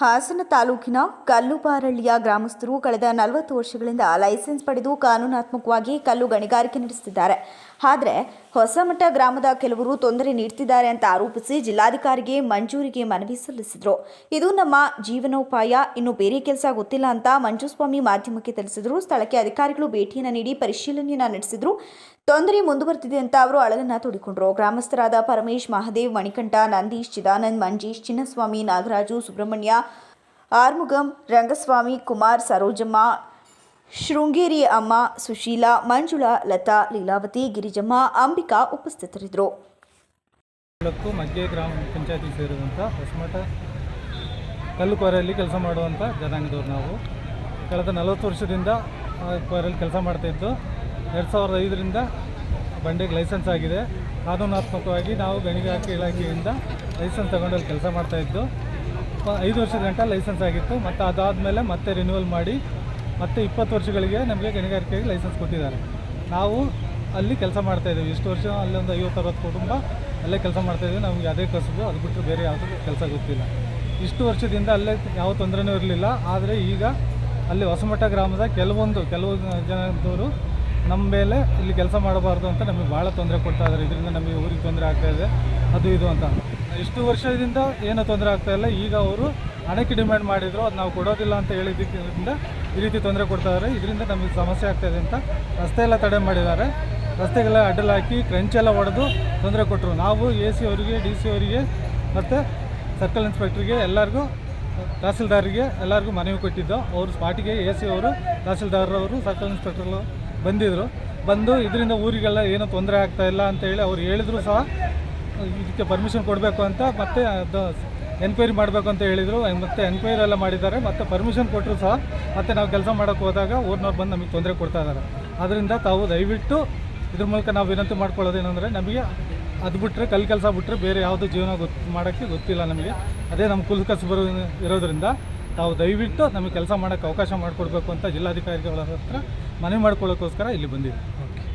ಹಾಸನ ತಾಲೂಕಿನ ಕಲ್ಲುಪಾರಳ್ಳಿಯ ಗ್ರಾಮಸ್ಥರು ಕಳೆದ ನಲವತ್ತು ವರ್ಷಗಳಿಂದ ಲೈಸೆನ್ಸ್ ಪಡೆದು ಕಾನೂನಾತ್ಮಕವಾಗಿ ಕಲ್ಲು ಗಣಿಗಾರಿಕೆ ನಡೆಸುತ್ತಿದ್ದಾರೆ. ಆದರೆ ಹೊಸಮಠ ಗ್ರಾಮದ ಕೆಲವರು ತೊಂದರೆ ನೀಡ್ತಿದ್ದಾರೆ ಅಂತ ಆರೋಪಿಸಿ ಜಿಲ್ಲಾಧಿಕಾರಿಗೆ ಮಂಜೂರಿಗೆ ಮನವಿ ಸಲ್ಲಿಸಿದರು. ಇದು ನಮ್ಮ ಜೀವನೋಪಾಯ. ಇನ್ನು ಬೇರೆ ಕೆಲಸ ಗೊತ್ತಿಲ್ಲ ಅಂತ ಮಂಜುಸ್ವಾಮಿ ಮಾಧ್ಯಮಕ್ಕೆ ತಿಳಿಸಿದರು. ಸ್ಥಳಕ್ಕೆ ಅಧಿಕಾರಿಗಳು ಭೇಟಿಯನ್ನು ನೀಡಿ ಪರಿಶೀಲನೆಯನ್ನು ನಡೆಸಿದರು. ತೊಂದರೆ ಮುಂದುವರೆದಿದೆ ಅಂತ ಅವರು ಅಳಲನ್ನು ತೋಡಿಕೊಂಡರು. ಗ್ರಾಮಸ್ಥರಾದ ಪರಮೇಶ್, ಮಹದೇವ್, ಮಣಿಕಂಠ, ನಂದೀಶ್, ಚಿದಾನಂದ್, ಮಂಜೀಶ್, ಚಿನ್ನಸ್ವಾಮಿ, ನಾಗರಾಜು, ಸುಬ್ರಹ್ಮಣ್ಯ ಆರ್ಮುಗಂ, ರಂಗಸ್ವಾಮಿ, ಕುಮಾರ್ ಸರೋಜಮ್ಮ, ಶೃಂಗೇರಿ ಅಮ್ಮ, ಸುಶೀಲಾ, ಮಂಜುಳಾ, ಲತಾ, ಲೀಲಾವತಿ, ಗಿರಿಜಮ್ಮ, ಅಂಬಿಕಾ ಉಪಸ್ಥಿತರಿದ್ದರು. ಮಧ್ಯೆ ಗ್ರಾಮ ಪಂಚಾಯತಿ ಸೇರಿದಂಥ ಹೊಸಮಠ ಕಲ್ಲುಕೋರೆಯಲ್ಲಿ ಕೆಲಸ ಮಾಡುವಂಥ ಜನಾಂಗದವ್ರು ನಾವು. ಕಳೆದ ನಲವತ್ತು ವರ್ಷದಿಂದ ಕೋರೆಯಲ್ಲಿ ಕೆಲಸ ಮಾಡ್ತಾಯಿದ್ದು ಎರಡು ಸಾವಿರದ ಐದರಿಂದ ಬಂಡೆಗೆ ಲೈಸೆನ್ಸ್ ಆಗಿದೆ. ಕಾನೂನಾತ್ಮಕವಾಗಿ ನಾವು ಗಣಿಗಾರಿಕೆ ಇಲಾಖೆಯಿಂದ ಲೈಸೆನ್ಸ್ ತಗೊಂಡಲ್ಲಿ ಕೆಲಸ ಮಾಡ್ತಾಯಿದ್ದು ಐದು ವರ್ಷದ ಗಂಟ ಲೈಸೆನ್ಸ್ ಆಗಿತ್ತು. ಮತ್ತು ಅದಾದಮೇಲೆ ಮತ್ತೆ ರಿನ್ಯೂವಲ್ ಮಾಡಿ, ಮತ್ತೆ ಇಪ್ಪತ್ತು ವರ್ಷಗಳಿಗೆ ನಮಗೆ ಗಣಿಗಾರಿಕೆಗೆ ಲೈಸೆನ್ಸ್ ಕೊಟ್ಟಿದ್ದಾರೆ. ನಾವು ಅಲ್ಲಿ ಕೆಲಸ ಮಾಡ್ತಾಯಿದ್ದೀವಿ ಇಷ್ಟು ವರ್ಷ ಅಲ್ಲಿ ಒಂದು ಐವತ್ತು ಅರವತ್ತು ಕುಟುಂಬ ಅಲ್ಲೇ ಕೆಲಸ ಮಾಡ್ತಾಯಿದ್ದೀವಿ ನಮಗೆ ಅದೇ ಕಸುಬು ಅದು ಬಿಟ್ಟರೆ ಬೇರೆ ಯಾವುದೂ ಕೆಲಸ ಗೊತ್ತಿಲ್ಲ. ಇಷ್ಟು ವರ್ಷದಿಂದ ಅಲ್ಲೇ ಯಾವ ತೊಂದರೆನೂ ಇರಲಿಲ್ಲ. ಆದರೆ ಈಗ ಅಲ್ಲಿ ಹೊಸಮಠ ಗ್ರಾಮದ ಕೆಲವೊಂದು, ಕೆಲವು ಜನದವರು ನಮ್ಮ ಮೇಲೆ ಇಲ್ಲಿ ಕೆಲಸ ಮಾಡಬಾರ್ದು ಅಂತ ನಮಗೆ ಭಾಳ ತೊಂದರೆ ಕೊಡ್ತಾ ಇದ್ದಾರೆ. ಇದರಿಂದ ನಮಗೆ ಊರಿಗೆ ತೊಂದರೆ ಆಗ್ತಾಯಿದೆ ಅದು ಇದು ಅಂತ. ಇಷ್ಟು ವರ್ಷದಿಂದ ಏನೂ ತೊಂದರೆ ಆಗ್ತಾ ಇಲ್ಲ. ಈಗ ಅವರು ಹಣಕ್ಕೆ ಡಿಮ್ಯಾಂಡ್ ಮಾಡಿದ್ರು, ಅದು ನಾವು ಕೊಡೋದಿಲ್ಲ ಅಂತ ಹೇಳಿದ್ದಕ್ಕಿಂತ ಈ ರೀತಿ ತೊಂದರೆ ಕೊಡ್ತಾ ಇದ್ದಾರೆ ಇದರಿಂದ ನಮಗೆ ಸಮಸ್ಯೆ ಆಗ್ತಾ ಇದೆ ಅಂತ ರಸ್ತೆ ಎಲ್ಲ ತಡೆ ಮಾಡಿದ್ದಾರೆ. ರಸ್ತೆಗೆಲ್ಲ ಅಡ್ಡಲಾಕಿ ಕ್ರಂಚ್ ಎಲ್ಲ ಹೊಡೆದು ತೊಂದರೆ ಕೊಟ್ಟರು ನಾವು ಎ ಸಿ ಅವರಿಗೆ ಡಿ ಸಿ ಅವರಿಗೆ ಮತ್ತು ಸರ್ಕಲ್ ಇನ್ಸ್ಪೆಕ್ಟ್ರಿಗೆ ಎಲ್ಲರಿಗೂ ತಹಸೀಲ್ದಾರಿಗೆ ಎಲ್ಲರಿಗೂ ಮನವಿ ಕೊಟ್ಟಿದ್ದು. ಅವರು ಸ್ಪಾಟಿಗೆ ಎ ಸಿ ಅವರು, ತಹಸೀಲ್ದಾರರವರು ಸರ್ಕಲ್ ಇನ್ಸ್ಪೆಕ್ಟರ್ಗಳು ಬಂದಿದ್ದರು ಬಂದು ಇದರಿಂದ ಊರಿಗೆಲ್ಲ ಏನೂ ತೊಂದರೆ ಆಗ್ತಾ ಇಲ್ಲ ಅಂತ ಹೇಳಿ ಅವ್ರು ಹೇಳಿದ್ರು ಸಹ ಇದಕ್ಕೆ ಪರ್ಮಿಷನ್ ಕೊಡಬೇಕು ಅಂತ ಮತ್ತೆ ಅದು ಎನ್ಕ್ವೈರಿ ಮಾಡಬೇಕು ಅಂತ ಹೇಳಿದರು. ಮತ್ತೆ ಎನ್ಕ್ವೈರಿ ಎಲ್ಲ ಮಾಡಿದ್ದಾರೆ. ಮತ್ತೆ ಪರ್ಮಿಷನ್ ಕೊಟ್ಟರು ಸಹ ಮತ್ತೆ ನಾವು ಕೆಲಸ ಮಾಡೋಕ್ಕೆ ಹೋದಾಗ ಊರಿನವ್ರು ಬಂದು ನಮಗೆ ತೊಂದರೆ ಕೊಡ್ತಾ ಇದ್ದಾರೆ. ಅದರಿಂದ ತಾವು ದಯವಿಟ್ಟು ಇದ್ರ ಮೂಲಕ ನಾವು ವಿನಂತಿ ಮಾಡ್ಕೊಳ್ಳೋದೇನೆಂದರೆ ನಮಗೆ ಅದು ಬಿಟ್ಟರೆ ಕಲ್ ಕೆಲಸ ಬಿಟ್ಟರೆ ಬೇರೆ ಯಾವುದು ಜೀವನ ಗೊತ್ತು ಮಾಡೋಕ್ಕೆ ಗೊತ್ತಿಲ್ಲ ನಮಗೆ. ಅದೇ ನಮ್ಮ ಕುಲ್ ಕಸುಬರು ಇರೋದರಿಂದ ತಾವು ದಯವಿಟ್ಟು ನಮಗೆ ಕೆಲಸ ಮಾಡೋಕ್ಕೆ ಅವಕಾಶ ಮಾಡಿಕೊಡ್ಬೇಕು ಅಂತ ಜಿಲ್ಲಾಧಿಕಾರಿಗಳ ಹತ್ರ ಮನವಿ ಮಾಡ್ಕೊಳ್ಳೋಕ್ಕೋಸ್ಕರ ಇಲ್ಲಿ ಬಂದಿದ್ದೀವಿ.